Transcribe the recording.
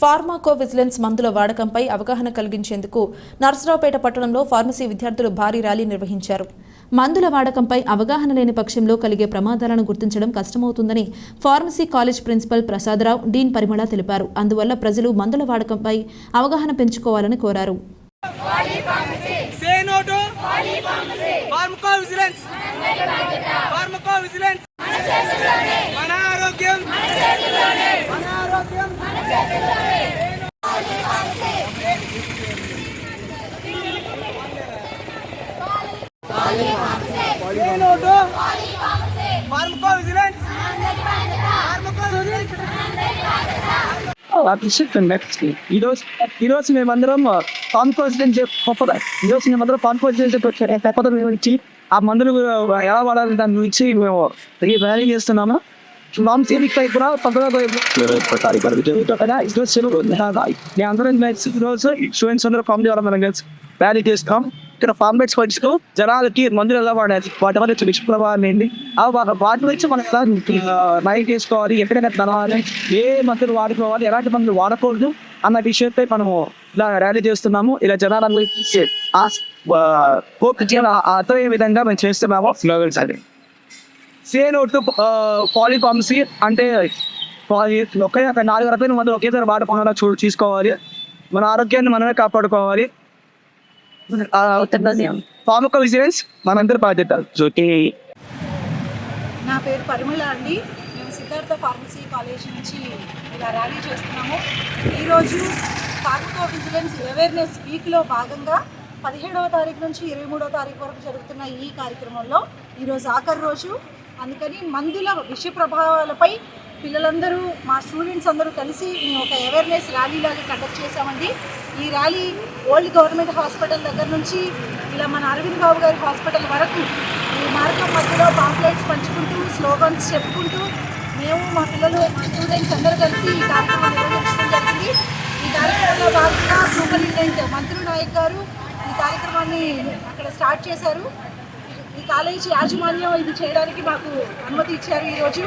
ఫార్మాకో vigilance మందుల వాడకంపై అవగాహన కలిగించేందుకు నర్సరావుపేట పట్టణంలో ఫార్మసీ విద్యార్థులు భారీ ర్యాలీ నిర్వహించారు. మందుల వాడకంపై అవగాహన లేని పక్షంలో కలిగే ప్రమాదాలను గుర్తించడం కష్టమవుతుందని pharmacy college principal Prasadarao dean Parimala తెలిపారు. అందువల్ల ప్రజలు మందుల వాడకంపై అవగాహన పెంచుకోవాలని కోరారు. మన ఆరోగ్యం. మన ఆరోగ్యం. ఈరోజు ఈరోజు మేమందరం కాన్ఫరెన్స్ గొప్పదా ఈరోజు మేమందరం కాన్ఫరెన్స్ గొప్పద గురించి ఆ మందులు ఎలా వాడాలి దాని గురించి మేము ర్యాలీ చేస్తున్నాము. నామ్ సేవిక్ పై కూడా నేను అందరం ఈరోజు స్టూడెంట్స్ అందరూ కామెడీ వాళ్ళ మనం కలిసి ర్యాలీ చేస్తాం ఇక్కడ ఫార్మేట్స్ పట్టించుకో జనాలకి మందులు ఎలా వాడాలి వాటి వల్ల వచ్చే నిష్ప్రభావం ఏంటి? ఆ వాటి నుంచి మనం ఎలా నయం చేసుకోవాలి ఎక్కడైనా తనాలి ఏ మందులు వాడుకోవాలి ఎలాంటి మందులు వాడకూడదు అన్న విషయంపై మనము ఇలా ర్యాలీ చేస్తున్నాము. ఇలా జనాలందరికీ అర్థమయ్యే విధంగా మేము చేస్తున్నాము సేన్ ఒట్టు పాలిఫార్మసీ అంటే ఒకే నాలుగు రకాల మందులు ఒకేసారి వాడకుండా చూ తీసుకోవాలి మన ఆరోగ్యాన్ని మనమే కాపాడుకోవాలి. ఫార్మకో విజిలెన్స్ మనందరి బాధ్యత. నా పేరు పరిమళ అండి. మేము సిద్ధార్థ ఫార్మసీ కాలేజ్ నుంచి ఇలా ర్యాలీ చేస్తున్నాము. ఈరోజు ఫార్మకో విజిలెన్స్ అవేర్నెస్ వీక్లో భాగంగా పదిహేడవ తారీఖు నుంచి ఇరవై మూడవ తారీఖు వరకు జరుగుతున్న ఈ కార్యక్రమంలో ఈరోజు ఆఖరి రోజు. అందుకని మందుల విష ప్రభావాలపై పిల్లలందరూ మా స్టూడెంట్స్ అందరూ కలిసి మేము ఒక అవేర్నెస్ ర్యాలీ లాగా కండక్ట్ చేశామండి. ఈ ర్యాలీ ఓల్డ్ గవర్నమెంట్ హాస్పిటల్ దగ్గర నుంచి ఇలా మన అరవింద్ బాబు గారి హాస్పిటల్ వరకు ఈ మార్గం మధ్యలో పాంప్లెట్స్ పంచుకుంటూ స్లోగన్స్ చెప్పుకుంటూ మేము మా పిల్లలు మా స్టూడెంట్స్ అందరూ కలిసి ఈ కార్యక్రమాన్ని నిర్వహించడం జరిగింది. ఈ కార్యక్రమంలో భాగంగా సూపరింటెండెంట్ మంత్రి నాయక్ గారు ఈ కార్యక్రమాన్ని అక్కడ స్టార్ట్ చేశారు. ఈ కాలేజీ యాజమాన్యం ఇది చేయడానికి మాకు అనుమతి ఇచ్చారు ఈరోజు.